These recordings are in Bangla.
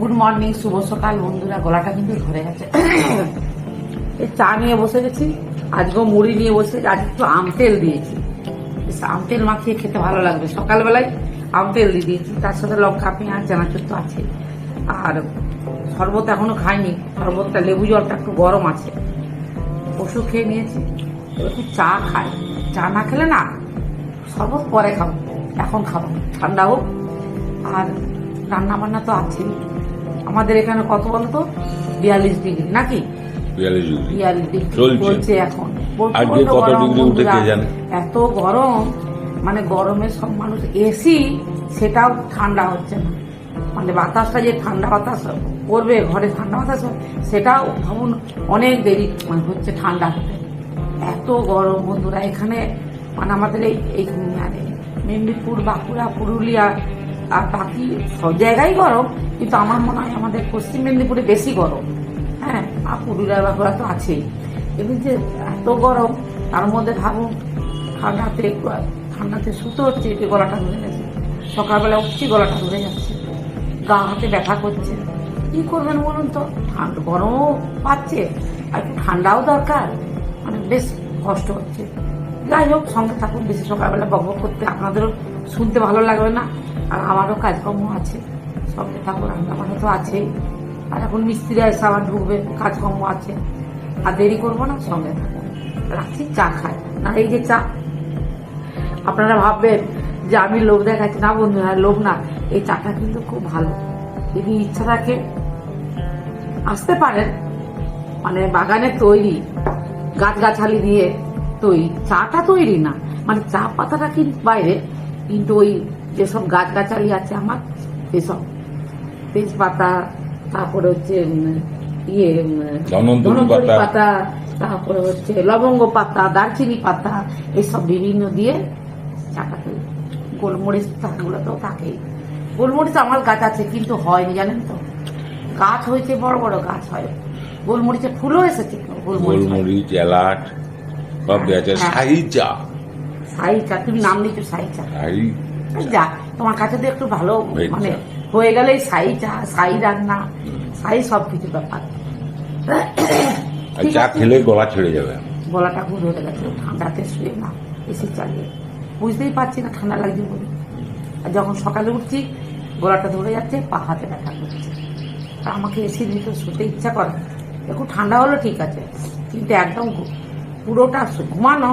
গুড মর্নিং, শুভ সকাল বন্ধুরা, গলাটা কিন্তু ধরে গেছে। এই চা নিয়ে বসে গেছি, আজকেও মুড়ি নিয়ে বসে। আজ একটু আম তেল দিয়েছি। আম তেল মাখিয়ে খেতে ভালো লাগবে। সকালবেলায় আম তেল দিয়ে দিয়েছি, তার সাথে লঙ্কা, পেঁয়াজ, চানাচুর তো আছে। আর শরবত এখনও খাইনি, শরবতটা, লেবু জলটা একটু গরম আছে। ওষুধ খেয়ে নিয়েছি একটু চা খাই। চা না খেলে না, শরবত পরে খাব, এখন খাব। ঠান্ডা হোক, আর রান্না বান্না তো আছেই। আমাদের এখানে কত বলতো? বিয়াল্লিশ ডিগ্রি নাকি? বিয়াল্লিশ ডিগ্রি। চলছে। এখন। প্রচণ্ড আজকে কত গরম ডিগ্রি উঠে কে বন্ধুরা। জানে? এত গরম। মানে গরমে সব মানুষ এসি সেটাও ঠান্ডা হচ্ছে না। মানে বাতাসটা যে ঠান্ডা বাতাস করবে ঘরে ঠান্ডা বাতাস সেটাও ভাবুন অনেক দেরি মানে হচ্ছে ঠান্ডা হতে। এত গরম বন্ধুরা এখানে মানে আমাদের এই এই মানে মেদিনীপুর বাঁকুড়া পুরুলিয়া আর বাকি সব জায়গায় গরম, কিন্তু আমার মনে হয় আমাদের পশ্চিম মেদিনীপুরে বেশি গরম। হ্যাঁ আর পুরুলিয়া বাঁকুড়া তো আছেই। এবার যে এত গরম, তার মধ্যে ভাবুন ঠান্ডাতে ঠান্ডাতে সুতো হচ্ছে, একটু গলাটা ধরে গেছে সকালবেলা উঠছি, গলাটা ধরে যাচ্ছে। গা হাতে ব্যথা করছে। কি করবেন বলুন তো? ঠান্ডা, গরমও পাচ্ছে, আর একটু ঠান্ডাও দরকার। মানে বেশ কষ্ট হচ্ছে। যাই হোক, সঙ্গে থাকুন, বেশি সকালবেলা বকবক করতে আপনাদেরও শুনতে ভালো লাগবে না। আর আমারও কাজকর্ম আছে, সঙ্গে থাকুন রান্না বান্না তো আছেই। আর এখন মিস্ত্রি এসে আবার ঢুকবে, কাজকর্ম আছে। আর দেরি করব না, সঙ্গে থাকুন। রাখছি, চা খায় না, এই যে চা। আপনারা ভাববেন যে আমি লোভ দেখাচ্ছি। না বন্ধু হ্যাঁ লোভ না। এই চাটা কিন্তু খুব ভালো। যদি ইচ্ছা থাকে, আসতে পারেন। মানে বাগানে তৈরি, গাছগাছালি দিয়ে তৈরি। চাটা তৈরি না। মানে চা পাতাটা কিন্তু বাইরে, কিন্তু ওই যেসব গাছগাছালি আছে আমার সেসব তেজপাতা তারপরে হচ্ছে ইয়ে পাতা। তারপরে হচ্ছে লবঙ্গ পাতা দারচিনি পাতা এসব বিভিন্ন দিয়ে চাটা তৈরি গোলমরিচগুলো তো থাকেই। গোলমরিচ আমার গাছ আছে কিন্তু হয়নি জানেন তো? গাছ হয়েছে বড় বড় গাছ হয়। গোলমরিচে ফুলও এসেছে গোলমরিচ এলাচ সব হ্যাঁ। সাই চা সাই চা তুমি নাম দিচ্ছ সাই চা সাই যা তোমার কাছে তো একটু ভালো মানে হয়ে গেলে সাই চা সাই রান্না সাই সব কিছু ব্যাপার চা খেলে গলা ছেড়ে যাবে। গলাটা খুব ধরে গেছে ঠান্ডাতে শুয়ে না এসি চালিয়ে। বুঝতেই পারছি না ঠান্ডা লাগছে বলে। আর যখন সকালে উঠছি গলাটা ধরে যাচ্ছে পা হাতে ব্যথা করছে। আর আমাকে এসির ভিতরে শুতে ইচ্ছা করে একটু ঠান্ডা হলো ঠিক আছে কিন্তু একদম পুরোটা ঘুমানো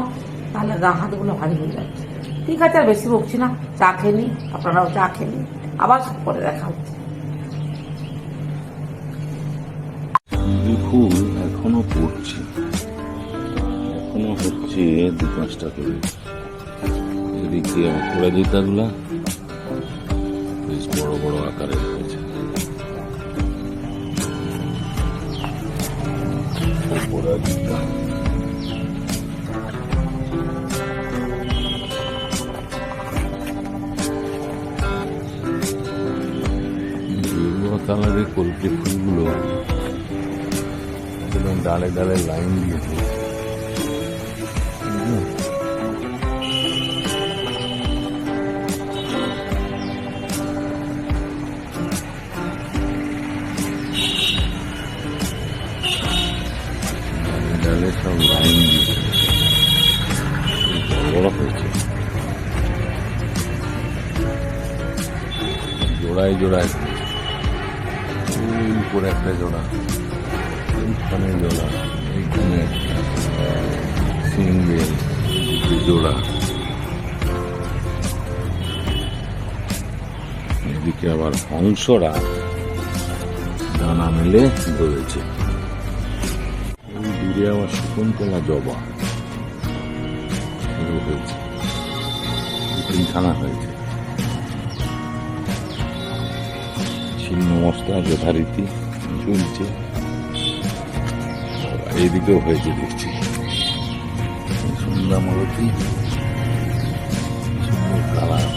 তাহলে গা হাতগুলো ভারী হয়ে যাচ্ছে। ঠিক আছে, আর বেশি বকছি না। চা খেয়ে নিই আপনারাও চা খেয়ে নিন আবার পরে দেখা হচ্ছে। ফুল এখনও পড়ছে এখনও হচ্ছে দু পাঁচটা করে। এদিকে অপরাজিতাগুলা বেশ বড় বড় আকারে হয়েছে। অপরাজিতা কালারের কলকে ফুলগুলো একদম ডালে ডালে লাইন দিয়েছে সব লাইন হয়েছে। জোড়ায় জোড়ায় একটা জোড়া এইখানে জোড়া এইখানে সিঙ্গেল জোড়া। এদিকে আবার হংসরা ডানা মেলে ধরেছে। দূরে আবার শকুন্তলা জবা। হয়েছে। তিনখানা হয়েছে। ছিন্ন মশলা যথারীতি চলছে। এইদিকেও হয়েছে দেখছি। সন্ধ্যা মালতি সুন্দর কালার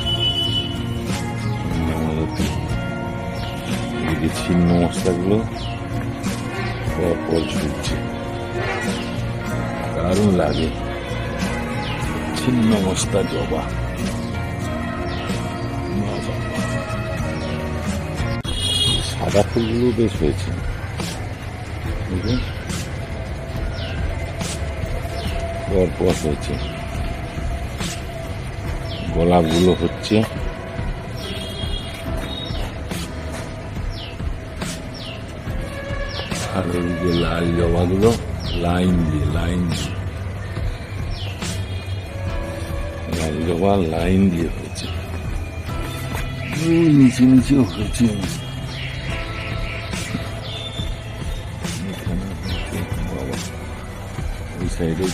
ছিন্ন মশলাগুলো পর পর ঝুলছে দারুণ লাগে। ছিন্ন মশলা জবা। সাদা ফুলগুলো বেশ হয়েছে। বুঝলেন পর পর হয়েছে। গোলাপগুলো হচ্ছে। আর ওই যে লাল জবাগুলো লাইন দিয়ে লাইন দিয়ে। লাল জবা লাইন দিয়ে হয়েছে। নিচে নিচেও হয়েছে। ওই সাইডে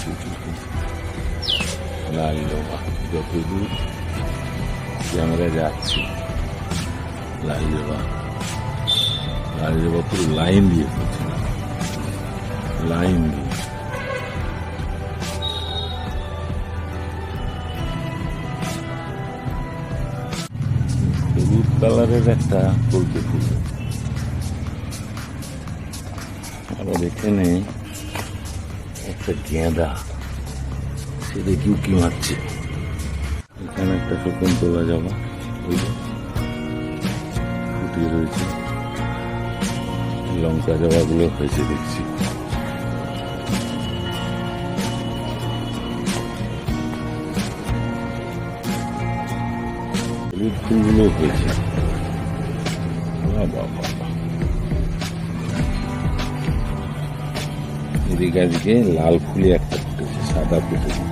লাল জবা যত দূর ক্যামেরা যাচ্ছে লাল জবা লাল জবা পুরো লাইন দিয়ে হয়েছে লাইন দিয়ে হলুদ কালারের একটা কলকে ফুল আবার এখানে একটা গেঁদা সে দেখি উকি মারছে? এখানে একটা শকুন্তলা জবা ওই ফুটিয়ে রয়েছে। লঙ্কা জবাগুলো হয়েছে দেখছি। ফুলগুলো হয়েছে। বাহ, বাহ, বাহ, বাহ। লাল ফুলে একটা ফুটেছে সাদা ফুটেছে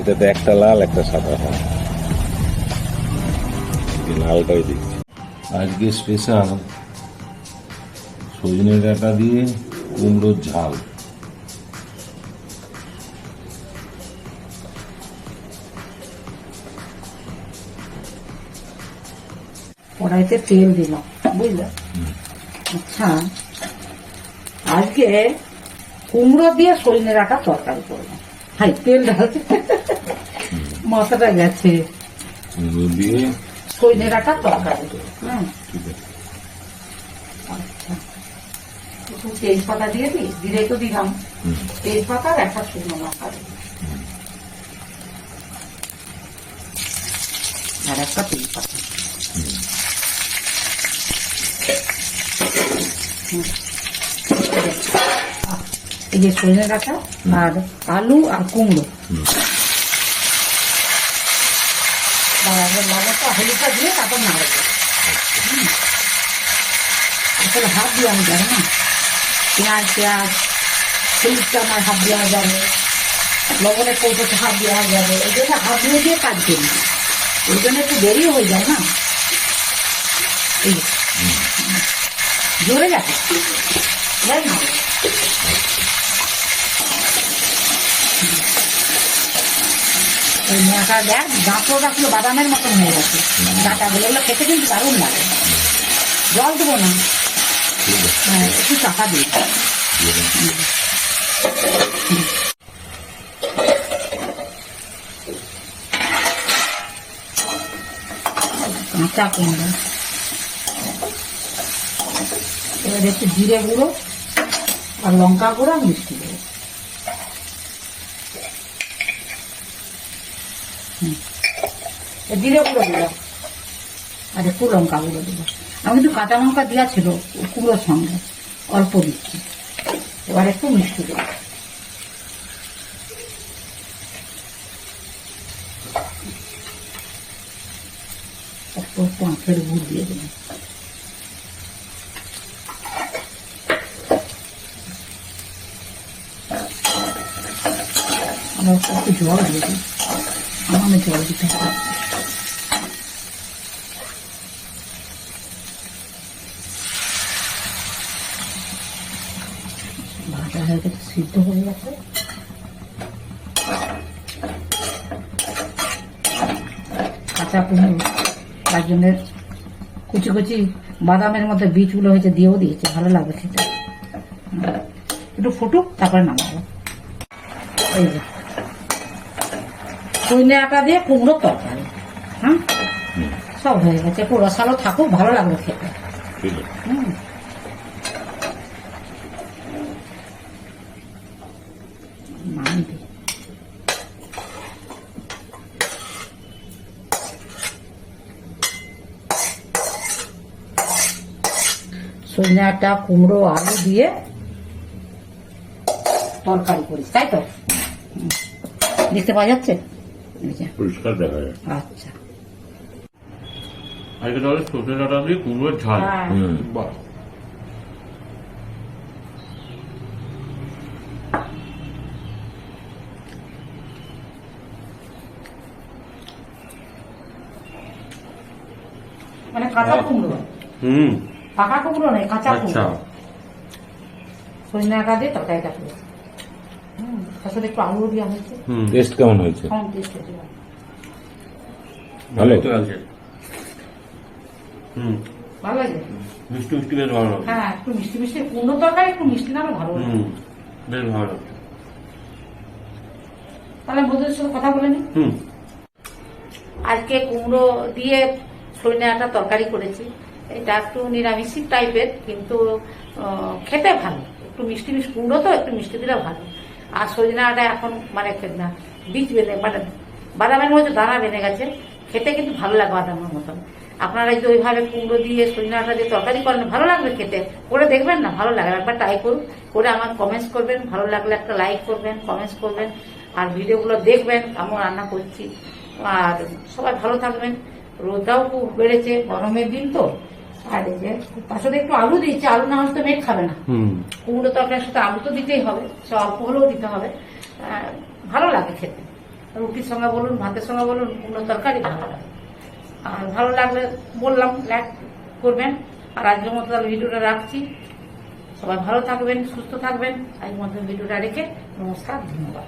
এটাতে একটা লাল একটা সাদা হয়। লালটাই দেখছি। আজকে স্পেশাল সজনে ডাঁটা দিয়ে কুমড়োর ঝাল। কড়াইতে তেল দিলাম বুঝলে? আচ্ছা আজকে কুমড়ো দিয়ে সজনে রাখা তরকারি করলাম হাই তেল ঢালতে। মাথাটা গেছে। কুমড়ো দিয়ে সজনে রাখা তরকারি হ্যাঁ। আচ্ছা। একটু তেজপাতা দিয়ে দিই দিলে তো দিলাম। তেজপাতা আর একটা শুকনো লঙ্কা। আর একটা তেজপাতা। হুম। আহ, এই যে সজনে ডাঁটা আর আলু আর কুমড়ো। দিয়ে তারপর দিয়ে যাব না। পেঁয়াজ পেঁয়াজ দেওয়া যাবে। হাত দেওয়া যাবে। জন্য দিয়ে দিয়ে কাজ ওই জন্য একটু দেরি হয়ে যায় না। জোরে যাই না ওই মেয়াটা দেখ গাঁটটা পুরো বাদামের মতন হয়ে গেছে। ডাটাগুলো ওগুলো খেতে কিন্তু দারুণ লাগে। জল দেবো না। হ্যাঁ একটু টাকা দিই। কাঁচা কুমড়ো এবার একটু জিরে গুঁড়ো আর লঙ্কা গুঁড়ো আর মিষ্টি গুঁড়ো হুম। এ জিরে গুঁড়ো দিলাম আর একটু লঙ্কা গুঁড়ো দিলাম আমি কিন্তু কাঁচা লঙ্কা দেওয়া ছিল কুমড়োর সঙ্গে, অল্প দিচ্ছি। এবার একটু মিষ্টি দেবো। একটু একটু গুড় দিয়ে দেবেন আমরা একটু জল দিয়ে দিই। আমার জল দিতে হবে ভাজা হয়ে গেছে সিদ্ধ হয়ে গেছে কাঁচা কুমড়ো তার জন্য কুচি কুচি বাদামের মধ্যে বীজগুলো হয়েছে দিয়েও দিয়েছে ভালো লাগবে হুম। একটু ফুটুক তারপরে নামাবো এই যে সৈন্য আটা দিয়ে কুমড়ো তরকারি। হ্যাঁ সব হয়ে গেছে। পুরো রসালো থাকুক ভালো লাগল খেতে। হুম। সজনাটা কুমড়ো আলু দিয়ে তরকারি করিস তাই তো? দেখতে পাওয়া যাচ্ছে? পরিষ্কার দেখা যায় আচ্ছা আজকে তাহলে সজনে ডাটা দিয়ে কুমড়োর ঝাল। হ্যাঁ। বাহ। মানে কাঁচা কুমড়ো? হুম। পাকা কুমড়ো নয় কাঁচা আচ্ছা। কুমড়ো। সজনাটা দিয়ে তরকারিটা করে হুম তার সাথে একটু আলু দেওয়া হয়েছে হুম টেস্ট কেমন হয়েছে? কম টেস্ট হয়েছে ভালো? তো লাগছে হুম। ভালো লাগে? মিষ্টি মিষ্টি বেশ ভালো হ্যাঁ একটু মিষ্টি মিষ্টি কুমড়ো তরকারি একটু মিষ্টি না ভালো লাগে। হুম বেশ ভালো তাহলে বন্ধুদের সাথে কথা বলে নিই হুম। আজকে কুমড়ো দিয়ে সজনে একটা তরকারি করেছি। এটা একটু নিরামিষিক টাইপের কিন্তু আহ, খেতে ভালো। একটু মিষ্টি মিষ্টি কুমড়ো তো একটু মিষ্টি দিলে ভালো। আর সজনাটা এখন মানে না, বীজ বেঁধে মানে বাদামের মধ্যে দানা বেঁধে গেছে, খেতে কিন্তু ভালো লাগে বাদামের মতন। আপনারা যদি ওইভাবে কুমড়ো দিয়ে সজনাটা দিয়ে তরকারি করেন, ভালো লাগবে খেতে। করে দেখবেন না, ভালো লাগবে একবার ট্রাই করুন, করে আমার কমেন্টস করবেন, ভালো লাগলে একটা লাইক করবেন কমেন্টস করবেন, আর ভিডিওগুলো দেখবেন আমি রান্না করছি। আর সবাই ভালো থাকবেন। রোদটাও খুব বেড়েছে, গরমের দিন তো। আর এই যে তার সাথে একটু আলু দিচ্ছি আলু না হলে তো মেঘ খাবে না। কুমড়ো তরকারির সাথে আলু তো দিতেই হবে সে অল্প হলেও দিতে হবে। ভালো লাগে খেতে। রুটির সঙ্গে বলুন ভাতের সঙ্গে বলুন কুমড়ো তরকারি ভালো লাগে। আর ভালো লাগলে বললাম লাইক করবেন। আর আজকের মতো তাহলে ভিডিওটা রাখছি। সবাই ভালো থাকবেন সুস্থ থাকবেন। আজকের মতো ভিডিওটা রেখে নমস্কার ধন্যবাদ।